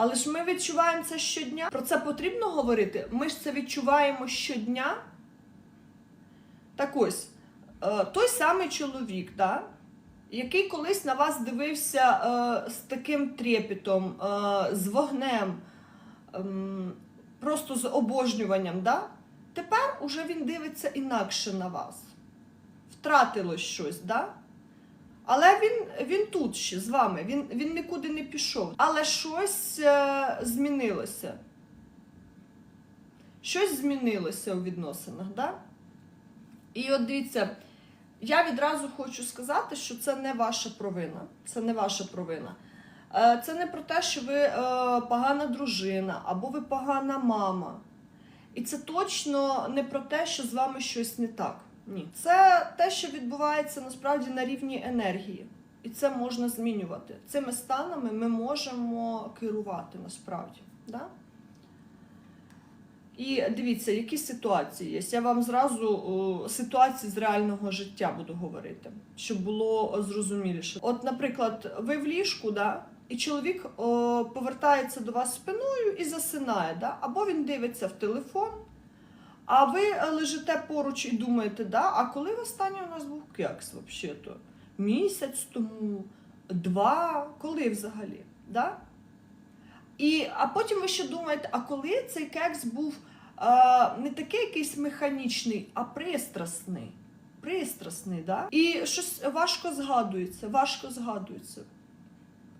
Але ж ми відчуваємо це щодня. Про це потрібно говорити. Ми ж це відчуваємо щодня. Так ось, е, той самий чоловік, да, який колись на вас дивився е, з таким трепетом, е, з вогнем, ем, просто з обожнюванням, да, тепер уже він дивиться інакше на вас. Втратилось щось, да? Але він, він тут ще з вами, він, він нікуди не пішов. Але щось е, змінилося. Щось змінилося у відносинах, да? І от дивіться, я відразу хочу сказати, що це не ваша провина. Це не ваша провина. Е, Це не про те, що ви е, погана дружина або ви погана мама. І це точно не про те, що з вами щось не так. Ні. Це те, що відбувається насправді на рівні енергії. І це можна змінювати. Цими станами ми можемо керувати насправді. Да? І дивіться, які ситуації є. Я вам зразу ситуації з реального життя буду говорити, щоб було зрозуміліше. От, наприклад, ви в ліжку, да, і чоловік о, повертається до вас спиною і засинає, да? або він дивиться в телефон, а ви е, лежите поруч і думаєте, да, а коли востаннє у нас був кекс взагалі-то? Місяць тому, два, коли взагалі? Да? І, а потім ви ще думаєте, а коли цей кекс був а, не такий якийсь механічний, а пристрасний. Пристрасний, да? І щось важко згадується, важко згадується.